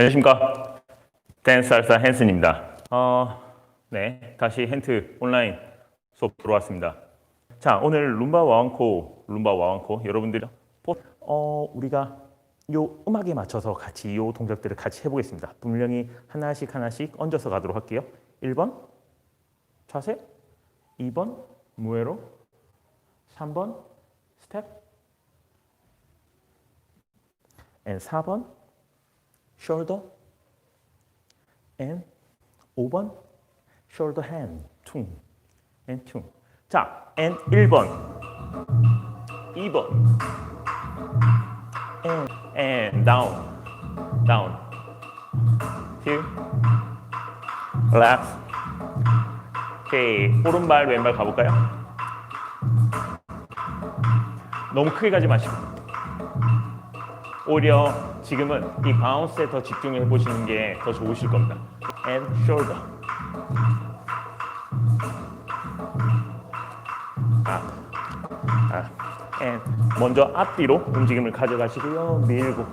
안녕하십니까. 댄스 살사 헨슨입니다. 어, 네, 다시 힌트 온라인 수업 들어왔습니다. 자, 오늘 룸바 와왕코, 룸바 와왕코 여러분들 어, 우리가 요 음악에 맞춰서 같이 요 동작들을 같이 해보겠습니다. 분명히 하나씩 하나씩 얹어서 가도록 할게요. 1번 자세, 2번 무에로, 3번 스텝, and 4번 shoulder, and 5번 shoulder hand, 퉁, and 퉁. 자, and 1번, 2번, and, and down, down, here, left. 오케이, 오른발 왼발 가볼까요? 너무 크게 가지 마시고 오히려 지금은 이 바운스에 더 집중해 보시는 게 더 좋으실 겁니다. And shoulder. up, up. And 먼저 앞뒤로 움직임을 가져가시고요. 밀고,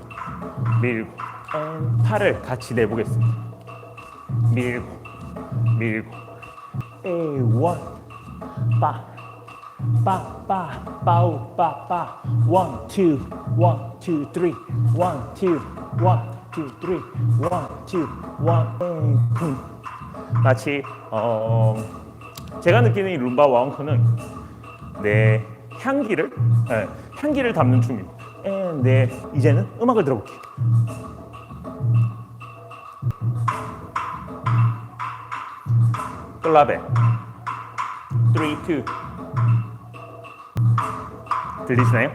밀고. And 팔을 같이 내보겠습니다. 밀고, 밀고. A one, 빠, 빠, 빠, 빠우, 빠, 빠. Two, one, two, three. One, two, one, two, three. One, two, one. and 쿵. 마치 어, 제가 느끼는 이 룸바 와운커는 내 향기를 예, 향기를 담는 춤입니다. 네, 이제는 음악을 들어볼게요. 클라베 3, 2 들리시나요?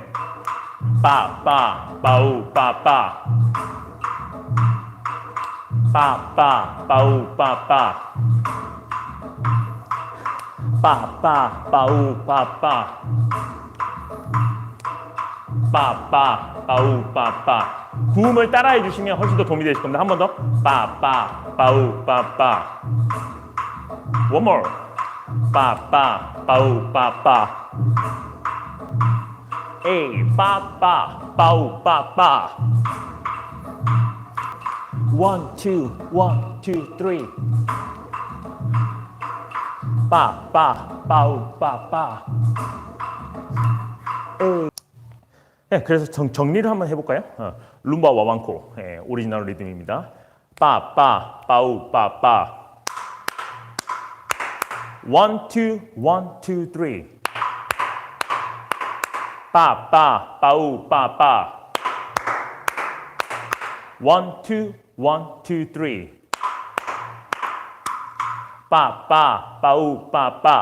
빠, 빠, 빠우, 빠, 빠 빠, 빠, 빠우, 빠, 빠 빠, 빠, 빠우, 빠, 빠 빠, 빠, 빠우, 빠, 빠 구음을 따라해 주시면 훨씬 더 도움이 되실 겁니다. 한 번 더. 빠, 빠, 빠우, 빠, 빠 One more. Ba ba. One two one two three. Ba ba bao ba ba. A. 네, 그래서 정, 정리를 한번 해볼까요? 어, 룸바 와왕코 예, 오리지널 리듬입니다. 빠빠 빠우 빠빠 one, two, three. Ba, ba, bao, ba, ba. One, two, one, two, three. Ba, ba, bao, ba, ba.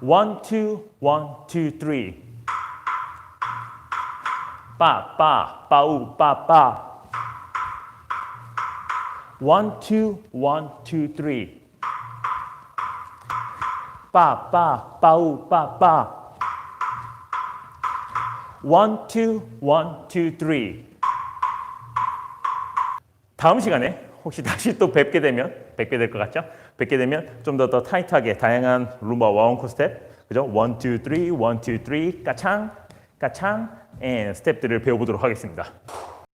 One, two, one, two, three. Ba, ba, bao, ba, ba. One, two, one, two, three. Ba, ba, bao, ba, ba. One, two, one, two, three. 다음 시간에 혹시 다시 또 뵙게 되면 뵙게 될 것 같죠? 뵙게 되면 좀 더 더 타이트하게 다양한 룸바 와운코 스텝, 그죠? 원, 투, 쓰리, 원, 투, 쓰리, 까창, 까창, 앤 스텝들을 배워보도록 하겠습니다.